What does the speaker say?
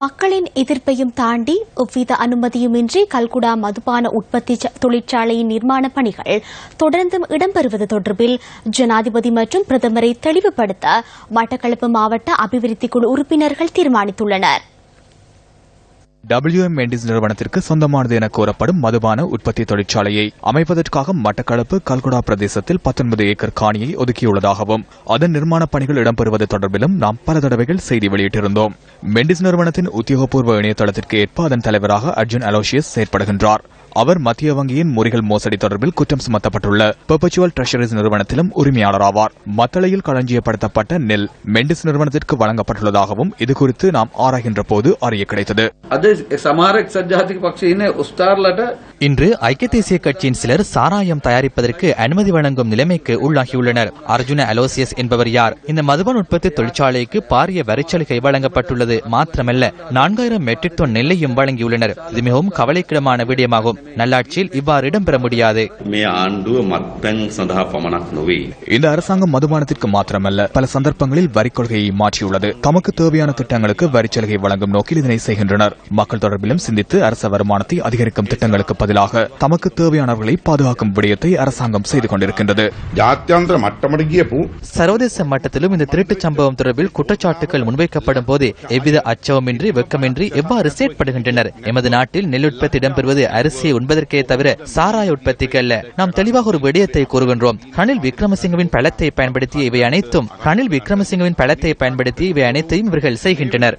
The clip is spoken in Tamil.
மக்களின் எதிர்ப்பையும் தாண்டி எவ்வித அனுமதியுமின்றி கல்குடா மதுபான உற்பத்தி தொழிற்சாலையின் நிர்மாண பணிகள் தொடர்ந்தும் இடம்பெறுவது தொடர்பில் ஜனாதிபதி மற்றும் பிரதமரை தெளிவுபடுத்த மட்டக்களப்பு மாவட்ட அபிவிருத்தி குழு உறுப்பினர்கள் தீர்மானித்துள்ளனர். WM மெண்டிஸ் நிறுவனத்திற்கு சொந்தமானது என கூறப்படும் மதுபான உற்பத்தி தொழிற்சாலையை அமைப்பதற்காக மட்டக்களப்பு கல்குடா பிரதேசத்தில் 19 ஏக்கர் காணியை ஒதுக்கியுள்ளதாகவும் அதன் நிர்மாணப் பணிகள் இடம்பெறுவது தொடர்பிலும் நாம் பல தடவைகள் செய்தி வெளியிட்டிருந்தோம். மெண்டிஸ் நிறுவனத்தின் உத்தியோகபூர்வ இணையதளத்திற்கு ஏற்ப அதன் தலைவராக அர்ஜுன் அலோசியஸ் செயற்படுகின்றார். அவர் மத்திய வங்கியின் முறிகள் மோசடி தொடர்பில் குற்றம் சுமத்தப்பட்டுள்ள பெர்பச்சுவல் ட்ரெஷரிஸ் நிறுவனத்திலும் உரிமையாளர் ஆவார் மத்தளையில் களஞ்சியப்படுத்தப்பட்ட நெல் மெண்டிஸ் நிறுவனத்திற்கு வழங்கப்பட்டுள்ளதாகவும் இதுகுறித்து நாம் ஆராய்கின்ற போது அறிய கிடைத்தது. அது පස්සේ සමහර එක්සත් ජාතික පක්ෂයේ ඉන්න උස්තාර්ලට இன்று ஐக்கிய தேசிய கட்சியின் சிலர் சாராயம் தயாரிப்பதற்கு அனுமதி வழங்கும் நிலைமைக்கு உள்ளாகியுள்ளனர். அர்ஜுன அலோசியஸ் என்பவர் யார்? இந்த மதுபான் உற்பத்தி தொழிற்சாலைக்கு பாரிய வரிச்சலுகை வழங்கப்பட்டுள்ளது. மாத்திரமல்ல நான்காயிரம் மெட்ரிக் டன் நெல்லையும் வழங்கியுள்ளனர். இது மிகவும் கவலைக்கிடமான விடயமாகும். நல்லாட்சியில் இவ்வாறு இடம்பெற முடியாது. இந்த அரசாங்கம் மதுபானத்திற்கு மாத்திரமல்ல பல சந்தர்ப்பங்களில் வரி கொள்கையை மாற்றியுள்ளது. தமக்கு தேவையான திட்டங்களுக்கு வரிச்சலுகை வழங்கும் நோக்கில் இதனை செய்கின்றனர். மக்கள் தொடர்பிலும் சிந்தித்து அரச வருமானத்தை அதிகரிக்கும் திட்டங்களுக்கு பதிலாக தமக்கு தேவையானவர்களை பாதுகாக்கும் விடயத்தை அரசாங்கம் செய்து கொண்டிருக்கின்றது. சர்வதேச மட்டத்திலும் இந்த திருட்டு சம்பவம் தொடர்பில் குற்றச்சாட்டுகள் முன்வைக்கப்படும் போது எவ்வித அச்சவமின்றி வெக்கமின்றி எவ்வாறு செயற்படுகின்றனர்? எமது நாட்டில் நெல் உற்பத்தி இடம்பெறுவது அரிசியை உண்பதற்கே தவிர சாராய உற்பத்திக்கு அல்ல. நாம் தெளிவாக ஒரு விடயத்தை கூறுகின்றோம். ரணில் விக்ரமசிங்கவின் பலத்தை பயன்படுத்தி இவை அனைத்தும் ரணில் விக்ரமசிங்கவின் பலத்தை பயன்படுத்தி இவை அனைத்தையும் இவர்கள் செய்கின்றனர்.